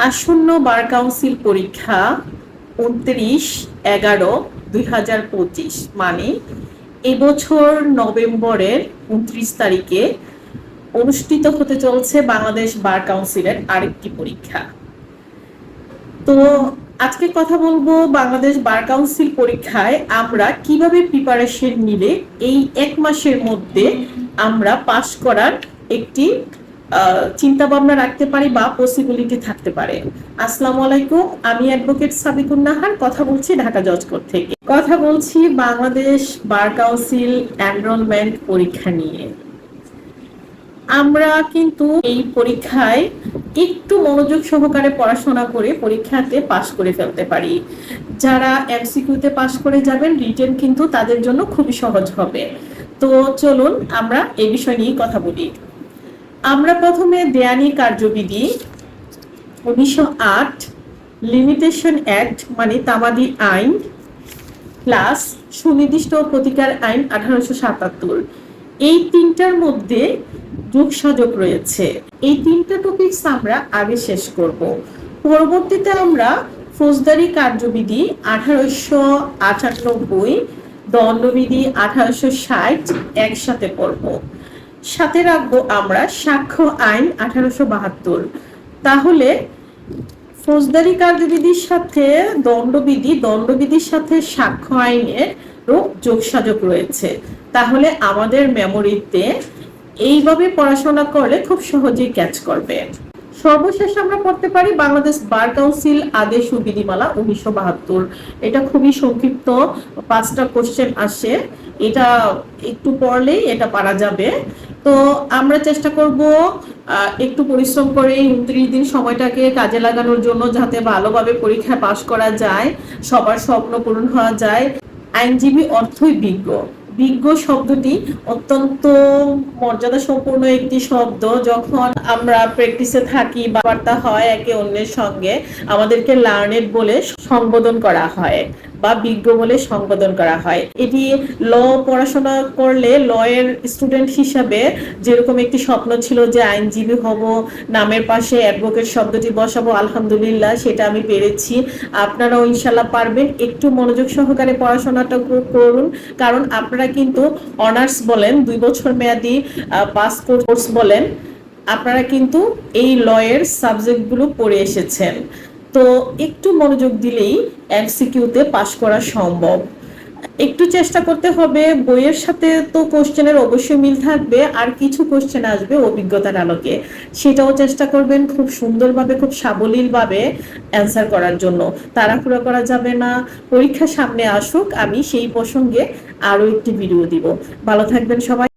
আসন্ন bar council পরীক্ষা উনত্রিশ এগারো দুই হাজার পঁচিশ মানে এবছর নভেম্বরের উনত্রিশ তারিখে অনুষ্ঠিত হতে চলছে বাংলাদেশ বার কাউন্সিলের আরেকটি পরীক্ষা। তো আজকে কথা বলব বাংলাদেশ বার কাউন্সিল পরীক্ষায় আমরা কীভাবে প্রিপারেশন নিলে এই এক মাসের মধ্যে আমরা পাশ করার একটি চিন্তা ভাবনা রাখতে পারি বা পসিবিলিটি থাকতে পারে। আসসালামু আলাইকুম, আমি অ্যাডভোকেট সাবিকুন নাহার, কথা বলছি ঢাকা জজকোর্ট থেকে। কথা বলছি বাংলাদেশ বার কাউন্সিল এনরোলমেন্ট পরীক্ষা নিয়ে। আমরা কিন্তু এই পরীক্ষায় একটু মনোযোগ সহকারে পড়াশোনা করে পরীক্ষাতে পাশ করে ফেলতে পারি। যারা এমসিকিউতে পাশ করে যাবেন রিটেন কিন্তু তাদের জন্য খুবই সহজ হবে। তো চলুন আমরা এই বিষয় নিয়ে কথা বলি। আমরা প্রথমে দেয়ানি কার্যবিধি উনিশশো আট লিমিটেশন অ্যাক্ট মানে তামাদি আইন প্লাস সুনির্দিষ্ট প্রতিকার আইন আঠারোশো সাতাত্তর। এই তিনটার মধ্যে যোগসাযোগ রয়েছে। এই তিনটা টপিকস আমরা আগে শেষ করব। পরবর্তীতে আমরা ফৌজদারি কার্যবিধি আঠারোশো আটানব্বই, দণ্ডবিধি আঠারোশো ষাট একসাথে পড়ব। সাথে রাখব আমরা সাক্ষ্য আইন আঠারোশো বাহাত্তর। তাহলে ফৌজদারি কার্যবিধির সাথে দণ্ডবিধি, দণ্ডবিধির সাথে সাক্ষ্য আইনের যোগসাযোগ রয়েছে। তাহলে আমাদের মেমোরিতে এইভাবে পড়াশোনা করলে খুব সহজেই ক্যাচ করবে। সর্বশেষ আমরা পড়তে পারি বাংলাদেশ বার কাউন্সিল আদেশ ও বিধিমালা উনিশশো বাহাত্তর। এটা খুবই সংক্ষিপ্ত, পাঁচটা কোশ্চেন আসে। এটা একটু পড়লেই এটা পারা যাবে। তো আমরা চেষ্টা করব একটু পরিশ্রম করে উনত্রিশ দিন সময়টাকে কাজে লাগানোর জন্য যাতে ভালোভাবে পরীক্ষায় পাশ করা যায়, সবার স্বপ্ন পূরণ হওয়া যায়। আইনজীবী অর্থই বিজ্ঞ। বিজ্ঞ শব্দটি অত্যন্ত মর্যাদা সম্পূর্ণ একটি শব্দ। যখন আমরা প্র্যাকটিসে থাকি বা বার্তা হয় একে অন্যের সঙ্গে, আমাদেরকে লার্নেড বলে সম্বোধন করা হয়। বা বিজ্ঞ বলে সম্বোধন করা হয়। এটি ল পড়াশোনা করলে ল এর স্টুডেন্ট হিসাবে যেরকম একটি স্বপ্ন ছিল যে আইনজীবী হব, নামের পাশে অ্যাডভোকেট শব্দটি বসাবো, আলহামদুলিল্লাহ সেটা আমি পেরেছি। আপনারাও ইনশাল্লাহ পারবেন। একটু মনোযোগ সহকারে পড়াশোনাটা করুন। কারণ আপনারা কিন্তু অনার্স বলেন, দুই বছর মেয়াদি পাস কোর্স বলেন, আপনারা কিন্তু এই লয়ের সাবজেক্টগুলো পড়ে এসেছেন। তো একটু মনোযোগ দিলেই এমসিকিউতে পাশ করা সম্ভব। একটু চেষ্টা করতে হবে, বইয়ের সাথে তো কোশ্চেনের অবশ্যই মিল থাকবে, আর কিছু কোশ্চেন আসবে অভিজ্ঞতার আলোকে। সেটাও চেষ্টা করবেন খুব সুন্দরভাবে, খুব সাবলীলভাবে অ্যান্সার করার জন্য। তাড়াহুড়া করা যাবে না, পরীক্ষা সামনে আসুক, আমি সেই প্রসঙ্গে আরও একটি ভিডিও দিব। ভালো থাকবেন সবাই।